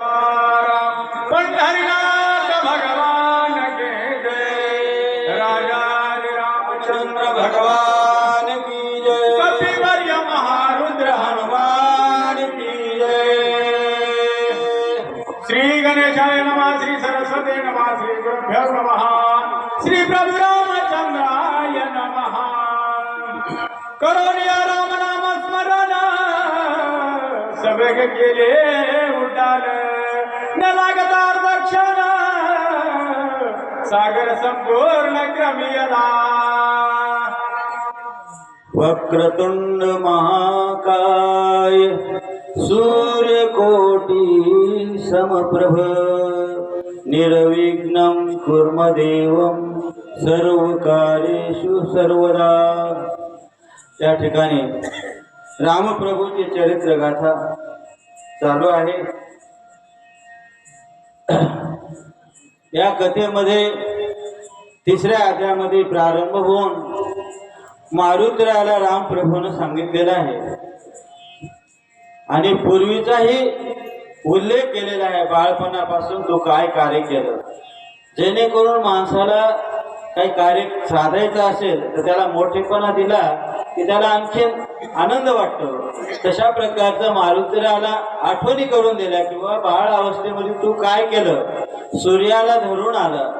Uh... मग केले उड्डाण. न लागता दक्षण सागर संपूर्ण क्रमियला वक्रतुंड महाकाय सूर्यकोटी समप्रभ. निर्विघ्नं कुर्म देवं सर्व कार्येषु सर्वदा. त्या ठिकाणी रामप्रभूची चरित्र गाथा चालू आहे. या कथेमध्ये तिसऱ्या अध्यायामध्ये प्रारंभ होऊन मारुतीराला रामप्रभूनं सांगितलेला आहे. आणि पूर्वीचाही उल्लेख केलेला आहे बाळपणापासून तो काय कार्य केलं. जेणेकरून माणसाला काही कार्य साधायचं असेल तर त्याला मोठेपणा दिला की त्याला आणखीन आनंद वाटतो. तशा प्रकारचं मारुतीराला आठवणी करून दिल्या किंवा बाळ अवस्थेमध्ये तू काय केलं? सूर्याला धरून आलं.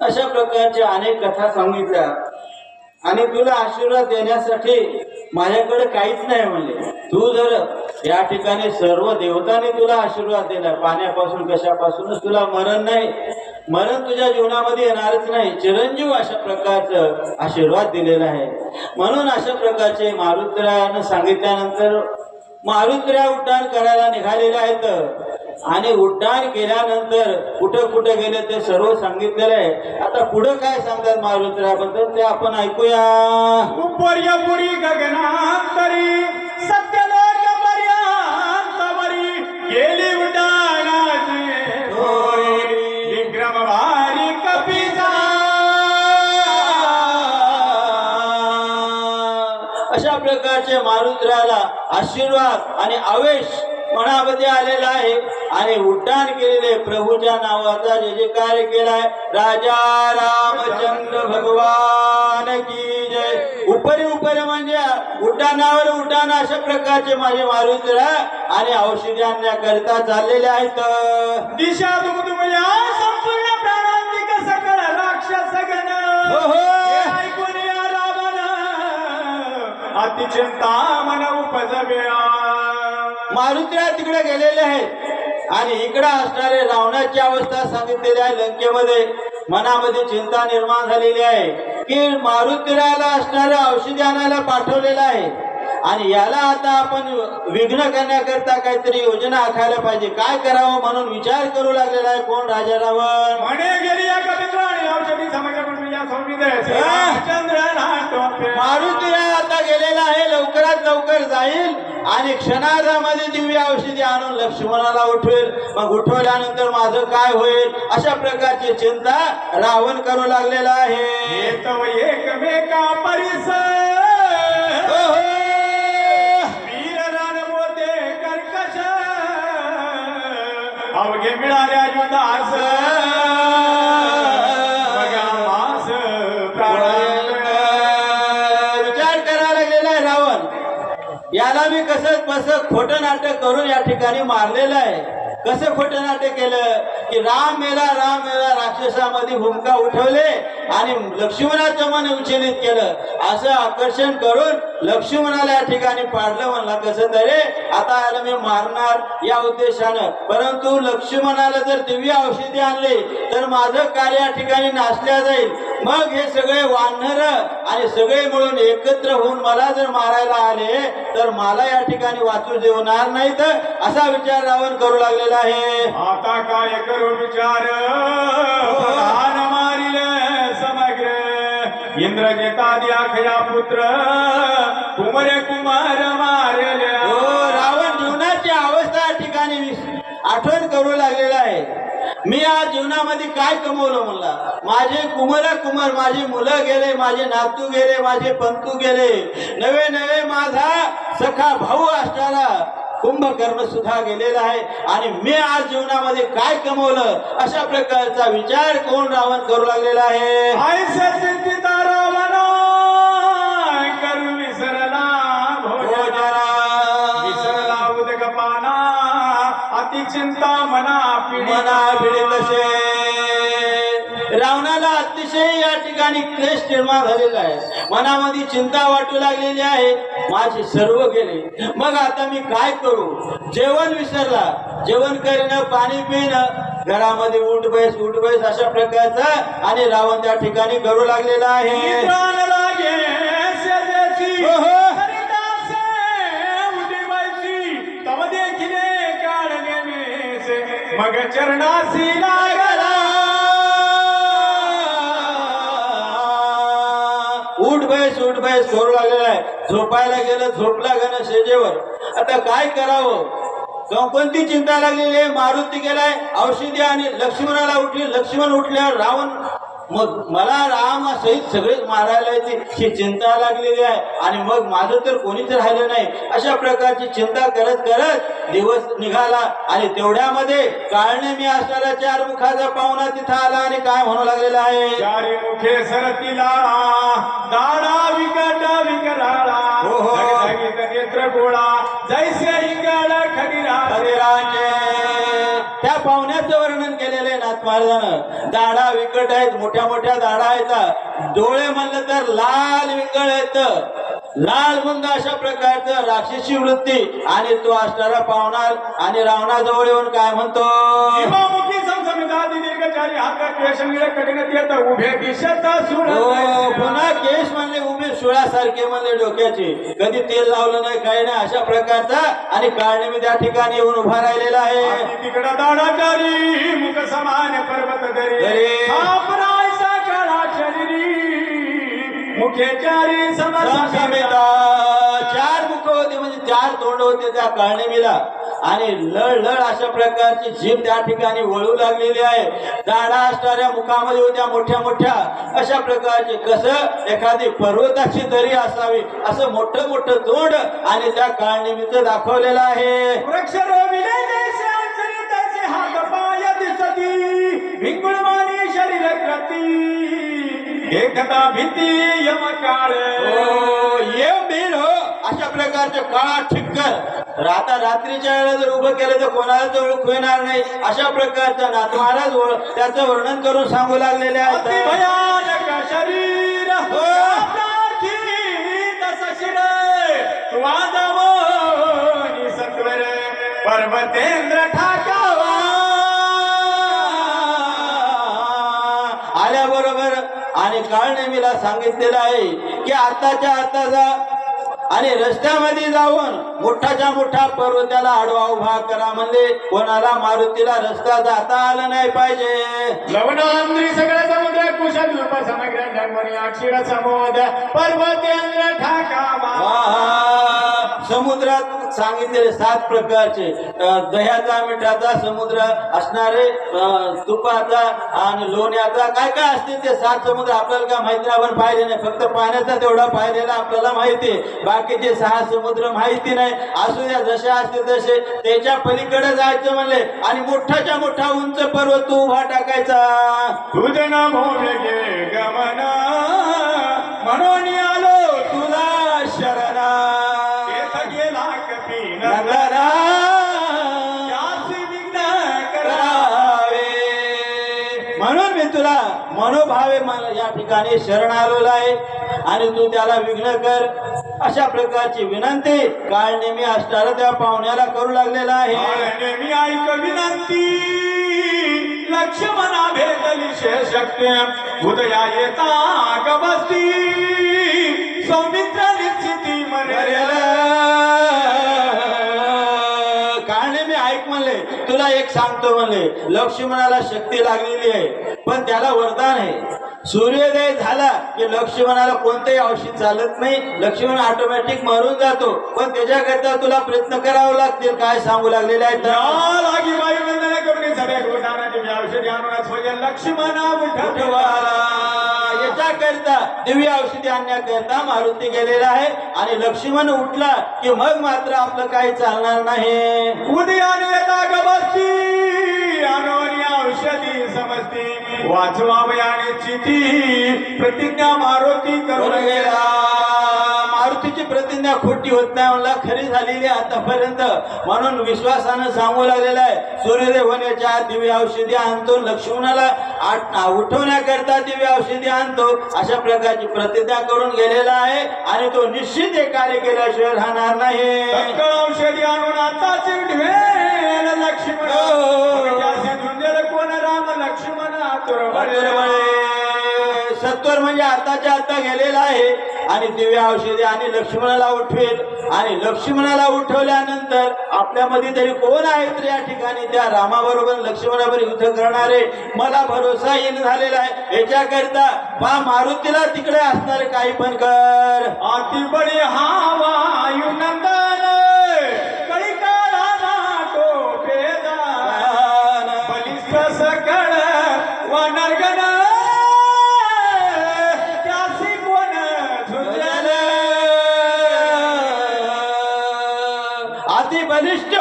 अशा प्रकारच्या अनेक कथा सांगितल्या. आणि तुला आशीर्वाद देण्यासाठी माझ्याकडे काहीच नाही म्हणजे तू जर या ठिकाणी सर्व देवतांनी तुला आशीर्वाद दिला पाण्यापासून कशापासूनच तुला मरण नाही मरण तुझ्या जीवनामध्ये येणारच नाही. चिरंजीव अशा प्रकारचं आशीर्वाद दिलेला आहे. म्हणून अशा प्रकारचे मारुतीरायानं सांगितल्यानंतर मारुतीरा उड्डाण करायला निघालेले आहेत. आणि उड्डाण केल्यानंतर कुठं कुठं गेले ते सर्व सांगितलेलं आहे. आता पुढं काय सांगतात मारुतीराबद्दल ते आपण ऐकूया. पर्यपुरी गगनांतरी. प्रकारचे मारुद्राला आशीर्वाद आणि आवेश मनामध्ये आलेला आहे. आणि उड्डाण केलेले प्रभूच्या नावाचा जे जे कार्य केलाय राजा रामचंद्र भगवान की जय. उपरी उपरी म्हणजे उड्डाणावर उड्डाण अशा प्रकारचे माझे मारुद्रा आणि औषधी आणण्याकरिता चाललेले आहेत. दिशा दुमदुमल्या संपूर्ण प्राणांतिक सकळ राक्षस गण. हो, हो. अतिचिंता मन उपजव्या. मारुतीला तिकडे गेलेले आहेत. आणि इकडे असणारे रावणाची अवस्था सांगितलेली आहे लंकेमध्ये. मनामध्ये चिंता निर्माण झालेली आहे. की मारुतीराला असणारे औषधी आणायला पाठवलेलं आहे. आणि याला आता आपण विघ्न करण्याकरता काहीतरी योजना आखायला पाहिजे. काय करावं म्हणून विचार करू लागलेला आहे कोण राजा रावण म्हणे गेली या कवित्र आणि औषधी समग्र पृथ्वीच्या सौमिदय चंद्र नाटोपे मारुतीरा आता गेलेला आहे लवकरात लवकर जाईल आणि क्षणार्धामध्ये दिव्य औषधी आणून लक्ष्मणाला उठवेल. मग उठवल्यानंतर माझं काय होईल? अशा प्रकारची चिंता रावण करू लागलेला आहे. एकमेका परिसर. अवघे मिळाल्या खोटं नाटक करून या ठिकाणी मारलेलं आहे. कसं खोटं नाटक केलं? की राम मेला राम मेला राक्षसामध्ये भूमिका उठवले आणि लक्ष्मणाचं मन विचलित केलं. असं आकर्षण करून लक्ष्मणाला या ठिकाणी पाडलं म्हणला कसं तरी? आता याला मी मारणार या उद्देशानं. परंतु लक्ष्मणाला जर दिव्य औषधी आणले तर माझं कार्य या ठिकाणी नासल्या जाईल. मग हे सगळे वानर आणि सगळे मिळून एकत्र होऊन मला जर मारायला आले तर मला या ठिकाणी वाचू देणार नाहीत असा विचार रावण करू लागलेला आहे. आता काय करू विचार? समग्र इंद्रजितादी अखया पुत्र कुमरे कुमार मारल्या. हो रावण जीवनाची अवस्था ठिकाणी आठवण करू लागलेला आहे. मी आज जीवनामध्ये काय कमवलं म्हणला? माझे कुमार कुमार माझी मुलं गेले माझे नातू गेले माझे पंतू गेले. नवे नवे माझा सखा भाऊ असणारा कुंभकर्ण सुद्धा गेलेला आहे. आणि मी आज जीवनामध्ये काय कमवलं? अशा प्रकारचा विचार कोण रावण करू लागलेला आहे? चिंता मना मना भिडेल तसे. रावणाला अतिशय या ठिकाणी क्लेश निर्माण झालेला आहे. मनामध्ये चिंता वाटू लागलेली आहे. माझे सर्व गेले. मग आता मी काय करू? जेवण विसरला. जेवण करणं पाणी पिणं घरामध्ये उठ बैस उठ बैस अशा प्रकारचा आणि रावण त्या ठिकाणी करू लागलेला आहे. मग चरणासी लागला. उठ बैस उठ बैस करू लागलेला आहे. झोपायला गेलं झोपला गेलं शेजेवर. आता काय करावं? कोणती चिंता लागलेली आहे मारुती गेलाय औषधी आणि लक्ष्मणाला उठली. लक्ष्मण उठल्यावर रावण मग मला राम सहित सगळेच मारायला येते ही चिंता लागलेली आहे. आणि मग माझं तर कोणीच राहिलं नाही. अशा प्रकारची चिंता करत करत दिवस निघाला. आणि तेवढ्यामध्ये काळणे मी असणारा चार मुखाचा पाहुणा तिथं आला आणि काय म्हणू लागलेला आहे? चारी मुखे सरतिला दाडा विकट विकराळा. हो, हो. धगधगीत नेत्र गोळा. जैसे इंगळ खगिरा हरिराजे त्या पाहुण्याचं नाथ महाराजानं दाढा विकट आहेत मोठ्या मोठ्या दाढा आहेत. डोळे म्हणलं तर लाल विंगळ आहेत. लाल मुंद अशा प्रकारचं राक्षसी वृत्ती. आणि तो असणारा पाहुणा आणि रावणाजवळ येऊन काय म्हणतो? दीर्घचारी हात केश निळ कठीण येत उभे दिशत सुर हो पुन्हा केस म्हणले उभे सुळासारखे म्हणले डोक्याचे. कधी तेल लावलं नाही काही नाही अशा प्रकारचा आणि काळणे मी त्या ठिकाणी येऊन उभा राहिलेला आहे. तिकड दाडाचारी मुख समान पर्वत दरी. दरी. आपरायचा काळा शरीरी मुखे चारी मुख होते म्हणजे चार तोंड होते त्या काळणेमीला आणि लळ लळ अशा प्रकारची जीभ त्या ठिकाणी वळू लागलेली आहे. दाढा असणाऱ्या मुखामध्ये होत्या मोठ्या मोठ्या. अशा प्रकारचे कसं एखादी पर्वताची दरी असावी असं मोठं मोठं तोंड आणि त्या काळणेमीचं दाखवलेलं आहे. एकदा भीती यम काळ हो, ये हो. अशा प्रकारचे काळा ठिक्कर आता रात्रीच्या वेळेला जर उभं केलं तर कोणाला ओळख येणार नाही? अशा प्रकारचा नाथ महाराज त्याचं वर्णन करून सांगू लागलेले आहेत. शरीर. हो. पर्वतेंद्र ठाकावा. आल्याबरोबर आणि काळनेमीला सांगितलेलं आहे की आताच्या आता जा आणि रस्त्यामध्ये जाऊन मोठाच्या मोठा पर्वताला आडवा उभा करा म्हणले कोणाला मारुतीला रस्ता जाता आला नाही पाहिजे. लवणांद्री सगळ्या समुद्र कुशल रूप समग्र धर्मनी अक्षीर समुद्र पर्वतेंद्र सांगितलेले सात प्रकारचे दह्याचा मिठाचा समुद्र असणारे तुपाचा आणि लोण्याचा. काय काय असते ते सात समुद्र आपल्याला काय माहिती आपण पाहिले नाही. फक्त पाण्याचा तेवढा पाहिलेला आपल्याला माहिती आहे. बाकीचे सहा समुद्र माहिती नाही असू द्या जसे असते तसे त्याच्या पलीकडे जायचं म्हणले आणि मोठाच्या मोठा उंच पर्वत तू उभा टाकायचा. तुझन भोगे गमन. भावे मला या ठिकाणी शरण आलेलो आहे. आणि तू त्याला विघ्न कर. अशा प्रकारची विनंती काळ नेहमी असणारा त्या पाहुण्याला करू लागलेला आहे. नेहमी ऐक विनंती. लक्ष्मणा भेटली शक्य उदया येता गवस्ती. सौमित्र सांगतो म्हणले लक्ष्मणाला शक्ती लागलेली आहे पण त्याला वरदान आहे. सूर्योदय झाला की लक्ष्मणाला कोणतंही औषध चालत नाही. लक्ष्मण ऑटोमॅटिक मरून जातो पण त्याच्याकरता तुला प्रयत्न करावे लागतील. काय सांगू लागलेले आहेत? लक्ष्मणा उठवा याच्याकरिता दिव्य औषधी आणण्याकरिता मारुती गेलेला आहे. आणि लक्ष्मण उठला की मग मात्र आपलं काही चालणार नाही. उदयाने येता गबसती अनोनी औषधी समजती. वाचवावे आणि चिती प्रतिज्ञा मारुती करून गेला. मारुतीची प्रतिज्ञा खोटी होत नाही मला खरी झालेली आतापर्यंत. म्हणून विश्वासानं सांगू लागलेला आहे सूर्योदय होण्याच्या दिव्य औषधी आणतो लक्ष्मणाला उठवण्याकरता दिव्य औषधी आणतो अशा प्रकारची प्रतिज्ञा करून गेलेला आहे आणि तो निश्चित हे कार्य केल्याशिवाय राहणार नाही. औषधी आणून आता लक्ष्मण. हो. कोण राम लक्ष्मण. सत्वर म्हणजे आताच्या आता गेलेला आहे. आणि दिव्य औषधी आणि लक्ष्मणाला उठवेल. आणि लक्ष्मणाला उठवल्यानंतर आपल्यामध्ये तरी कोण आहेत या ठिकाणी? त्या रामाबरोबर लक्ष्मणाबरोबर युद्ध करणारे? मला भरोसा येईन झालेला आहे. याच्याकरिता बा मारुतीला तिकडे असणारे काही पण कर. अति बळी हा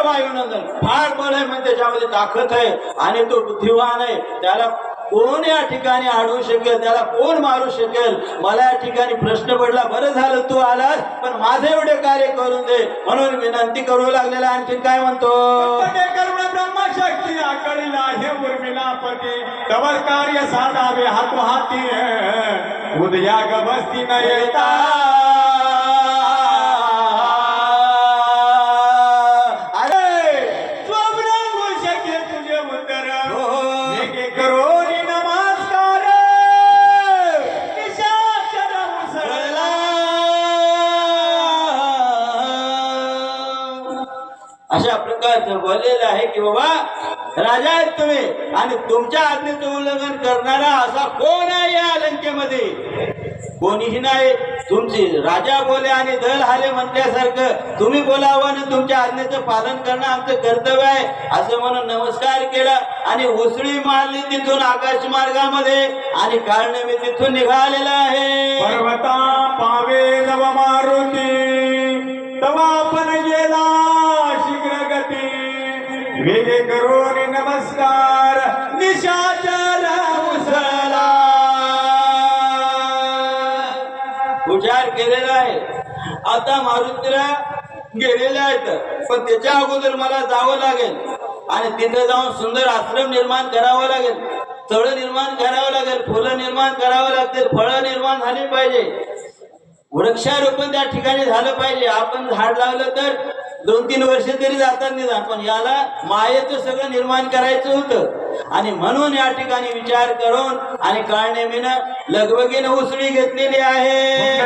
वायुनंदन फार बळ आहे म्हणजे त्याच्यामध्ये ताकद आहे आणि तो बुद्धिवान आहे. त्याला कोण या ठिकाणी अडवू शकेल? त्याला कोण मारू शकेल? मला या ठिकाणी प्रश्न पडला बरं झालं तू आलास पण माझे एवढे कार्य करून दे. म्हणून विनंती करू लागलेला आणखी काय म्हणतो? ब्रह्मशक्ती आकडीला हे उर्मिला पती. तवर कार्य साधावे हातो हाती उदया गबस्ती न येता. की बाबा राजा आहेत तुम्ही. आणि तुमच्या आज्ञेचं उल्लंघन करणारा असा कोण आहे या लंकेमध्ये कोणीही नाही. तुमची राजा बोले आणि दल हाले म्हटल्यासारखं तुम्ही बोलावं आणि तुमच्या आज्ञेचं पालन करणं आमचं कर्तव्य आहे. असं म्हणून नमस्कार केला आणि उसळी मारली तिथून आकाश मार्गामध्ये आणि कारण मी तिथून निघालेला आहे. पर्वता पावे नव मारुती तवा आपण गेला. वेगे करोनी नमस्कार निशाचर उसळला उजाड केलेला आहे. आता मारुतीला गेलेले आहेत. पण त्याच्या अगोदर मला जावं लागेल. आणि तिथे जाऊन सुंदर आश्रम निर्माण करावं लागेल. तळ निर्माण करावं लागेल. फुलं निर्माण करावं लागतील. फळं निर्माण झाली पाहिजे. वृक्षारोपण त्या ठिकाणी झालं पाहिजे. आपण झाड लावलं तर दोन तीन वर्ष तरी जातात निदान पण याला मायेचं सगळं निर्माण करायचं होतं. आणि म्हणून या ठिकाणी विचार करून आणि काळनेमीनं लगबगीनं उसळी घेतलेली आहे.